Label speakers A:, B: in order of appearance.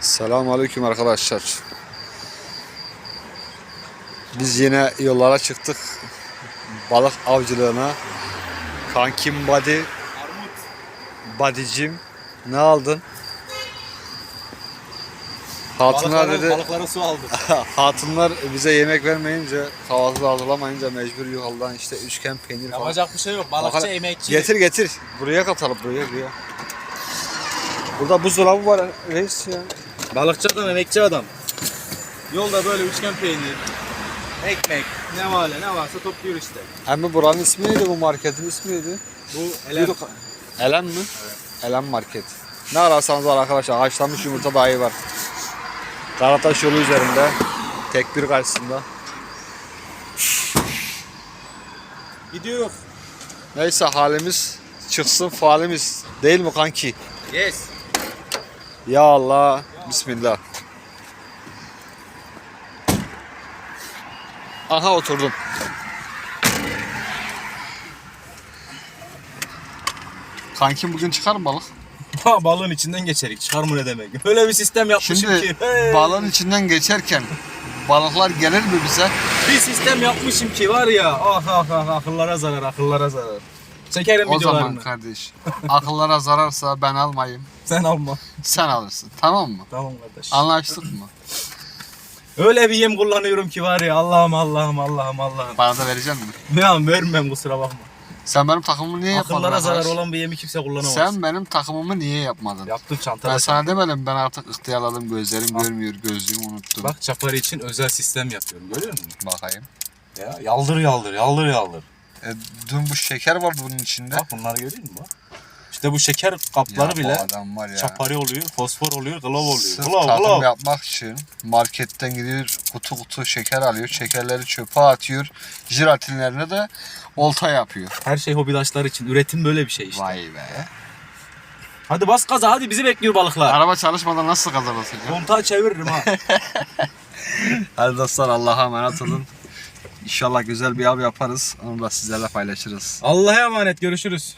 A: Selamun Aleyküm arkadaşlar. Biz yine yollara çıktık. Balık avcılığına. Kankim Badi. Badicim ne aldın? Hatunlar
B: Balıklara,
A: dedi,
B: balıklara su aldık.
A: hatunlar bize yemek vermeyince, kahvaltı hazırlamayınca mecbur yoldan işte üçgen peynir falan.
B: Yapacak bir şey yok. Balıkçı
A: Bakalım.
B: emekçi.
A: Getir getir. Buraya katalım buraya buraya. Burada buzdolabı var reis ya.
B: Balıkçı adam, emekçi adam. Yolda böyle üçgen peynir, ekmek, ne var ne varsa topluyor işte.
A: Hem buranın ismi neydi bu marketin ismi neydi?
B: Bu
A: Elem.
B: elem.
A: Elem mi? Elem Market. Ne ararsanız var arkadaşlar. Haşlanmış yumurta dahi var. Karataş yolu üzerinde. Tek bir karşısında.
B: Gidiyor.
A: Neyse halimiz çıksın falimiz. Değil mi kanki?
B: Yes.
A: Ya Allah. Bismillah. Aha oturdum. Kankim bugün çıkar mı balık?
B: Ha, balığın içinden geçerik. Çıkar mı ne demek? Öyle bir sistem yapmışım
A: Şimdi
B: ki. hey.
A: balığın içinden geçerken balıklar gelir mi bize?
B: Bir sistem yapmışım ki var ya. Ah ah ah akıllara zarar, akıllara zarar. Çekerim
A: O zaman
B: videolarını.
A: kardeş akıllara zararsa ben almayayım.
B: Sen alma.
A: Sen alırsın. Tamam mı?
B: Tamam kardeş.
A: Anlaştık mı?
B: Öyle bir yem kullanıyorum ki var ya Allah'ım Allah'ım Allah'ım Allah'ım.
A: Bana da verecek misin?
B: Ya vermem kusura bakma.
A: Sen benim takımımı niye yapmadın?
B: Akıllara zarar
A: arkadaş?
B: olan bir yemi kimse kullanamaz.
A: Sen benim takımımı niye yapmadın?
B: Yaptım
A: Ben
B: çantada.
A: sana demedim ben artık ihtiyarladım gözlerim görmüyor gözlüğümü unuttum.
B: Bak çapari için özel sistem yapıyorum görüyor musun?
A: Bakayım.
B: Ya yaldır yaldır yaldır yaldır.
A: E, dün bu şeker vardı bunun içinde.
B: Bak bunları görüyor musun bak? İşte bu şeker kapları
A: Ya bu
B: bile
A: adam var ya.
B: çapari oluyor, fosfor oluyor, glov oluyor.
A: Sırf
B: Glov
A: tadım
B: glov.
A: yapmak için marketten gidiyor kutu kutu şeker alıyor. Şekerleri çöpe atıyor. Jelatinlerine de olta yapıyor.
B: Her şey hobidaşlar için. Üretim böyle bir şey işte.
A: Vay be.
B: Hadi bas gaza hadi bizi bekliyor balıklar.
A: Araba çalışmadan nasıl kazanırsın?
B: Kontağı çeviririm ha.
A: Hadi dostlar Allah'a emanet olun. İnşallah güzel bir av yaparız. Onu da sizlerle paylaşırız.
B: Allah'a emanet görüşürüz.